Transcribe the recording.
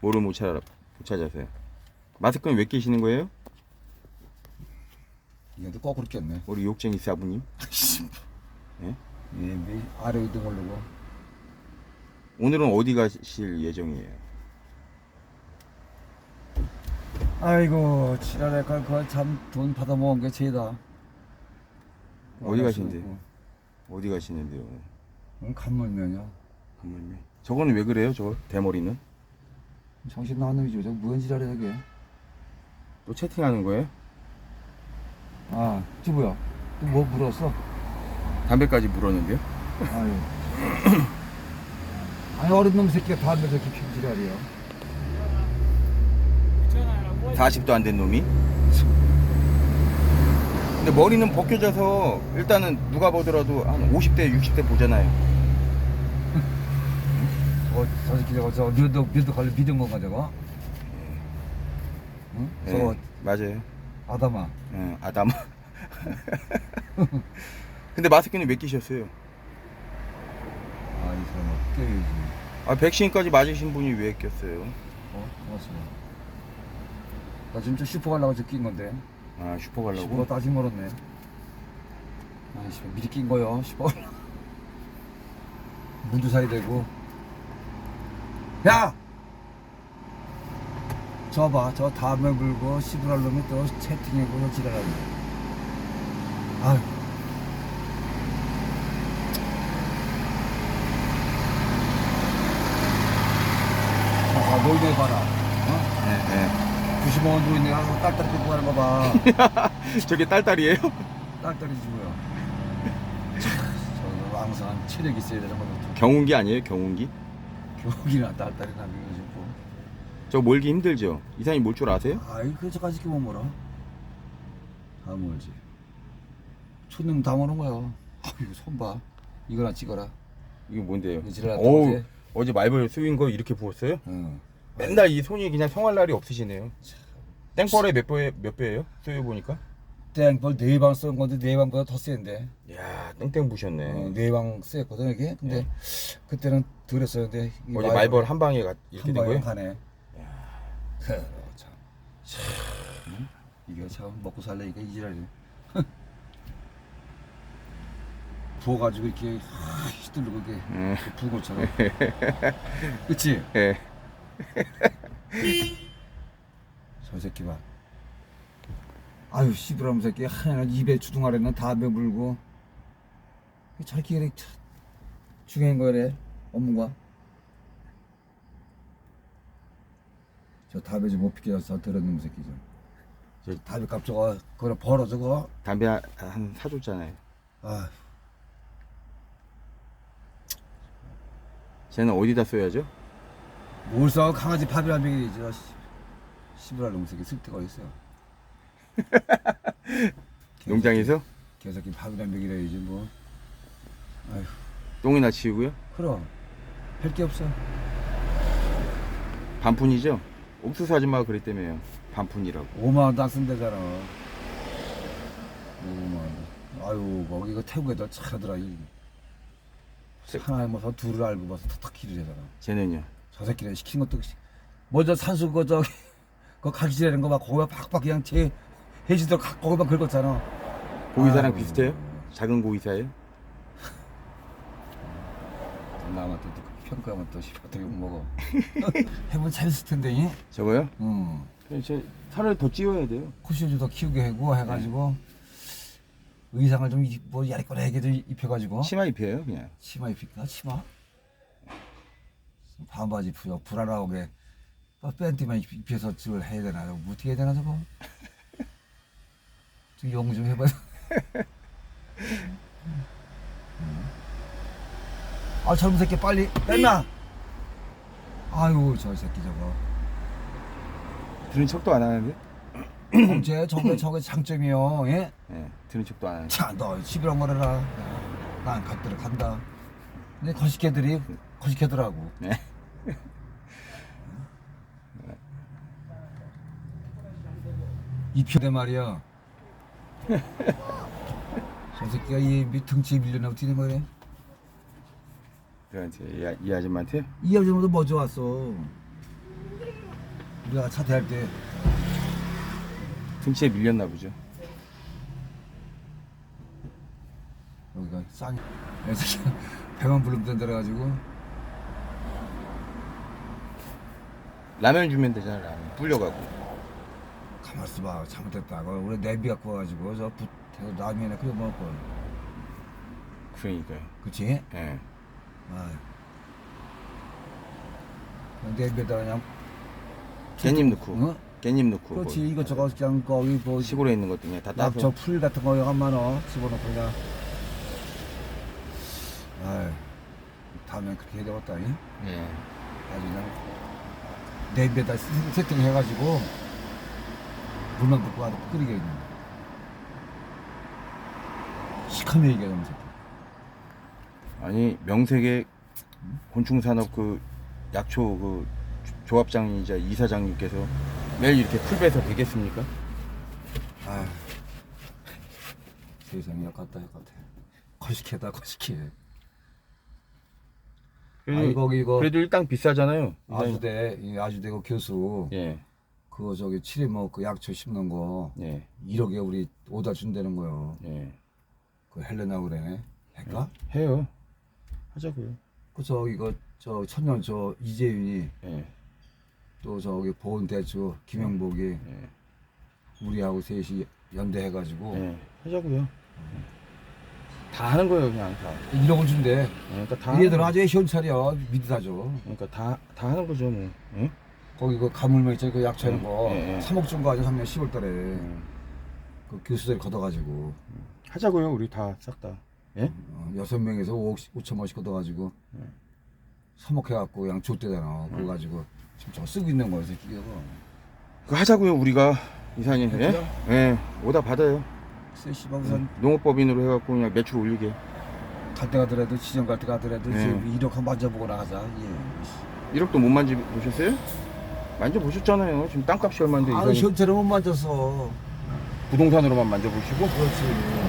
뭐를 못 찾아 못 찾아서요. 마스크는 왜 끼시는 거예요? 이것도 거꾸로 꼈네. 우리 욕쟁이 사부님. 예, 매 아래 이동 올르고. 오늘은 어디 가실 예정이에요? 아이고, 지랄에 그참돈 받아 먹은 게 죄다. 어디 가신대요? 어디 가시는데요? 오늘? 응, 간물면요. 가만히. 저거는 왜 그래요? 저거 대머리는 정신 나간 놈이죠. 저 무슨 지랄이야, 이게. 또 채팅하는 거예요? 아, 저 뭐야? 또 뭐 물었어? 담배까지 물었는데요? 아유. 아니, 어린 놈 새끼가 담배 저렇게 피운 지랄이야. 40도 안 된 놈이. 근데 머리는 벗겨져서 일단은 누가 보더라도 한 50대, 60대 보잖아요. 어, 저 새끼 저거 저 면도 면도 관리 믿은 건가 저거? 응? 네, 저거 맞아요. 아담아. 예, 아담. 근데 마스크는 왜 끼셨어요? 아, 이 사람 깨야지. 아, 백신까지 맞으신 분이 왜 꼈어요? 어, 고맙습니다. 나 지금 저 슈퍼 가려고 저 낀 건데. 아, 슈퍼 슈퍼 가려고? 따지 멀었네. 아이씨, 미리 낀 거요, 슈퍼. 문도 사야 되고. 야! 저 봐, 저 다음에 물고 시부랄 놈이 또 채팅해고 지랄하네. 아유. 아, 노인네 봐라. 어? 네, 95원 노인네 가서 딸딸 끌고 가는 거 봐. 네. 저게 딸딸이에요? 딸딸이 지고요. 저 왕성한 체력 있어야 되는 거부터. 경운기 아니에요? 경운기? 교육이나 딸딸이나 미고 싶고. 저 몰기 힘들죠? 이사님 몰 줄 아세요? 아이 그저까지 끼면 뭐라? 다 멀지. 촌놈 다 모는 거야. 아이고 손 봐. 이거나 찍어라. 이게 뭔데요? 이거 지랄 어우, 어제? 어제 말벌 쓰인 거 이렇게 부었어요? 응. 맨날 이 손이 그냥 성할 날이 없으시네요. 땡벌에 몇 배, 몇 배예요? 쏘여 보니까? 땡 벌 네 방 쓴 건데 네 방보다 더 센데. 야 땡땡 부셨네. 어, 네방 쓰였거든 이게. 근데 그때는 덜 했었는데. 이 어제 말벌 한 방에 가, 이렇게 한 된 방에 거예요? 가네. 그래, 참. 참. 이게 참 먹고 살래니까 이지랄이. 부어가지고 이렇게 하, 휘두르고 이게 음. 부은 것처럼. 그치? 예. 저 새끼 봐. 아유 씨부람 새끼 하나 입에 주둥아리는 담배 물고 저렇게 이렇게 차- 중요한 거래 업무가 저 담배 좀못 피게 해서 놈 새끼 좀. 저- 저 담배 값 저거 그거 벌어 저거. 담배 한, 한 사줬잖아요. 아 쟤는 어디다 써야죠? 뭘 써? 강아지 밥이란 얘기지. 씨부랄 놈 새끼 쓸 데가 있어요. 농장에서 개새끼 밥이란 얘기래야지 뭐. 아휴. 똥이나 치우고요. 그럼 할 게 없어. 반푼이죠? 옥수수 아줌마가 그랬다며요. 반푼이라고. 5만 원도 안 쓴대잖아. 5만 원. 아유, 뭐 이거 태국에도 잘하더라. 이. 하나에 뭐서 둘을 알고 봐서 탁탁 키를 하잖아. 쟤는요. 저 새끼는 시킨 것도 시- 먼저 산수 그 저기 그 가기질하는 거막 거기가 팍팍 그냥 제 해지도록 가- 거기만 긁었잖아. 고기사랑 아유. 비슷해요? 작은 고기사예요? 나만 또 평가하면 또 어떻게 욕 먹어. 해보면 재밌을 텐데. 이? 저거요? 응. 그냥 저 살을 더 찌워야 돼요. 쿠션도 더 키우게 하고 해가지고 의상을 좀뭐 야리꼬리하게 좀 입혀가지고. 치마 입혀요, 그냥. 치마 입힐까? 치마? 반바지 입혀 불안하게 또 팬티만 입- 입혀서 저걸 해야 되나? 뭐 어떻게 해야 되나 저거? 좀 용 좀 해봐. 아 젊은 새끼 빨리 뺐나? 아유 저 새끼 저거. 들은 척도 안 하는데? 정체 저게 저게 장점이요. 예? 예, 들은 척도 안 하는데. 자너 시비랑 거려라. 난 갔더라 간다. 근데 거시개들이 거시개더라고. 네. 입혀대 말이야. 저 새끼가 이 밑- 등치에 밀려나 어떻게 된 거래? 그한테 이, 아- 이 아줌마한테 이 아줌마도 먼저 왔어. 우리가 차 대할 때 등치에 밀렸나 보죠. 여기가 쌍 그래서 배만 부르면 된다 그래가지고 라면 주면 되잖아 라면 불려가고. 가만 있어봐 잘못했다고 우리 내비 갖고 와가지고 저 부, 라면에 끓여 먹을 걸 그러니까요. 그치? 예. 아 내비에다 그냥 깻잎 넣고 어? 깻잎 넣고 그렇지 뭐 이것저것 그냥 거기 뭐 시골에 있는 것도 그냥 다 따서 낙저 풀 같은 거 한만 원 집어넣고 그냥 아이 다음엔 그렇게 해야 되겠다 이? 예. 아주 그냥 내비에다 세- 세팅해가지고 물만 붓고 와도 끓이게 있는 시커멓게 얘기하면 새끼 아니 명색의 곤충산업 그 약초 그 조- 조합장이자 이사장님께서 매일 이렇게 풀 베서 되겠습니까? 아휴 세상에 역같다 역같아. 거시기하다 거시기해. 아니 거기 이거. 그래도 일당 비싸잖아요. 아주대 이 아주대 그 교수. 예, 그거 저기 칠이 뭐 그 약초 심는 거 예, 1억에 우리 오다 준다는 거요 예. 그 헬레나 그래 할까? 해요. 하자고요. 그 저기 그저 천년 저 이재윤이 예, 또 저기 보훈대주 김영복이 예, 우리하고 셋이 연대해가지고 예. 하자고요. 다 하는 거예요, 그냥 다. 1억을 준대 예, 그러니까 다. 하는 아주 현찰이야 믿으다죠 거- 그러니까 다, 다 하는 거죠, 뭐. 예? 거기 그 가물면 있잖아 그 약초하는 거 예, 예. 3억 준거 아니야 3년 10월 달에 음. 그 교수들 걷어가지고 하자고요, 우리 다 싹 다. 예? 어, 여섯 명에서 5억 5천 원씩 걷어가지고 3억 해갖고 그냥 줬대잖아 그거 가지고 지금 저 쓰고 있는 거야 새끼가 그 하자고요, 우리가 이사님. 예? 그래요? 예, 오다 받아요. 씨발 우선 농업법인으로 해갖고 그냥 매출 올리게. 갈 때 가더라도 지정 갈 때 가더라도 네. 지금 1억 한번 만져보고 나가자 예. 1억도 못 만져보셨어요? 만져보셨잖아요. 지금 땅값이 얼마인데 아 이사님 현찰은 못 만졌어 부동산으로만 만져보시고? 그렇지